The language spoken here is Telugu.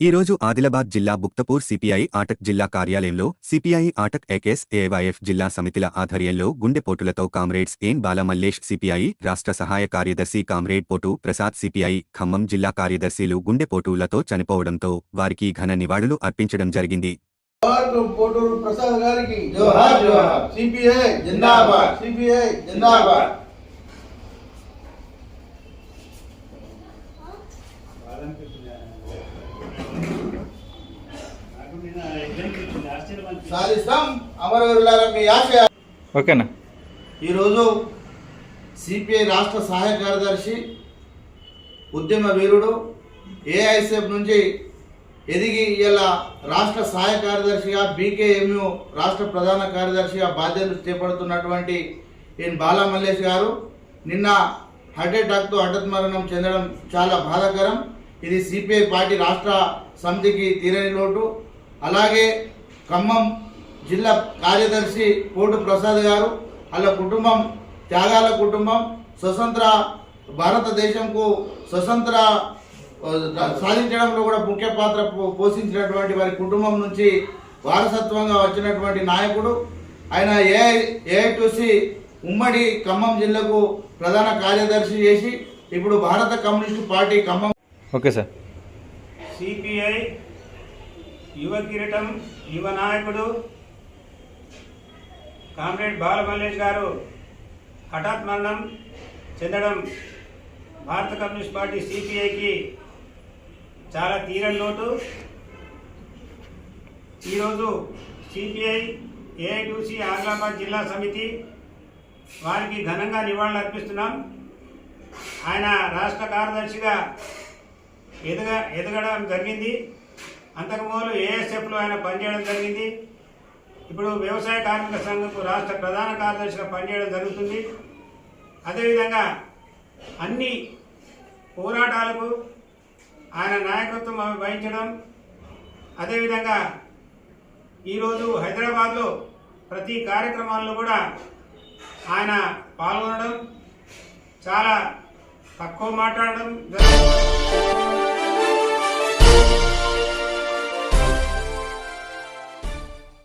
ఈ రోజు ఆదిలాబాద్ జిల్లా బుక్తపూర్ సిపిఐ ఆటక్ జిల్లా కార్యాలయంలో సిపిఐ ఆటక్ ఏకేఎస్ ఏవైఎఫ్ జిల్లా సమితిల ఆధ్వర్యంలో గుండెపోటులతో కామ్రేడ్స్ ఏన్ బాలమల్లేష్ సిపిఐ రాష్ట్ర సహాయ కార్యదర్శి కామ్రేడ్ పోటు ప్రసాద్ సిపిఐ ఖమ్మం జిల్లా కార్యదర్శిలు గుండెపోటులతో చనిపోవడంతో వారికి ఘన నివాళులు అర్పించడం జరిగింది. సాధిస్తాం. అమరవీరులారా మీ ఆశ ఓకేనా? ఈరోజు సిపిఐ రాష్ట్ర సహాయ కార్యదర్శి ఉద్యమ వీరుడు ఏఐఎస్ఎఫ్ నుంచి ఎదిగి ఇలా రాష్ట్ర సహాయ కార్యదర్శిగా బీకేఎంయు రాష్ట్ర ప్రధాన కార్యదర్శిగా బాధ్యతలు చేపడుతున్నటువంటి ఎన్ బాలా మల్లేష్ గారు. నిన్న హార్ట్ అటాక్తో హఠాత్ మరణం చెందడం చాలా బాధాకరం. ఇది సిపిఐ పార్టీ రాష్ట్ర సమితికి తీరని లోటు. అలాగే ఖమ్మం జిల్లా కార్యదర్శి కోటు ప్రసాద్ గారు వాళ్ళ కుటుంబం త్యాగాల కుటుంబం స్వతంత్ర భారతదేశంకు స్వతంత్ర సాధించడంలో కూడా ముఖ్య పాత్ర పోషించినటువంటి వారి కుటుంబం నుంచి వారసత్వంగా వచ్చినటువంటి నాయకుడు. ఆయన ఏఐ ఏఐటీసీ ఉమ్మడి ఖమ్మం జిల్లాకు ప్రధాన కార్యదర్శి చేసి ఇప్పుడు భారత communist party Khammam okay sir. CPI యువ కిరీటం యువ నాయకుడు కామ్రేడ్ బాలమల్లేష్ గారు హఠాత్ మరణం చెందడం భారత కమ్యూనిస్ట్ పార్టీ సిపిఐకి చాలా తీరని లోటు. ఈరోజు సిపిఐ ఏఐటీసీ ఆదిలాబాద్ జిల్లా సమితి వారికి ఘనంగా నివాళులు అర్పిస్తున్నాం. ఆయన రాష్ట్ర కార్యదర్శిగా ఎదగ ఎదగడం జరిగింది. అంతకుమూలు ఏఎస్ఎఫ్లో ఆయన పనిచేయడం జరిగింది. ఇప్పుడు వ్యవసాయ కార్మిక సంఘంకు రాష్ట్ర ప్రధాన కార్యదర్శిగా పనిచేయడం జరుగుతుంది. అదేవిధంగా అన్ని పోరాటాలకు ఆయన నాయకత్వం అవి వహించడం. అదేవిధంగా ఈరోజు హైదరాబాద్లో ప్రతి కార్యక్రమాల్లో కూడా ఆయన పాల్గొనడం చాలా తక్కువ మాట్లాడడం జరుగుతుంది.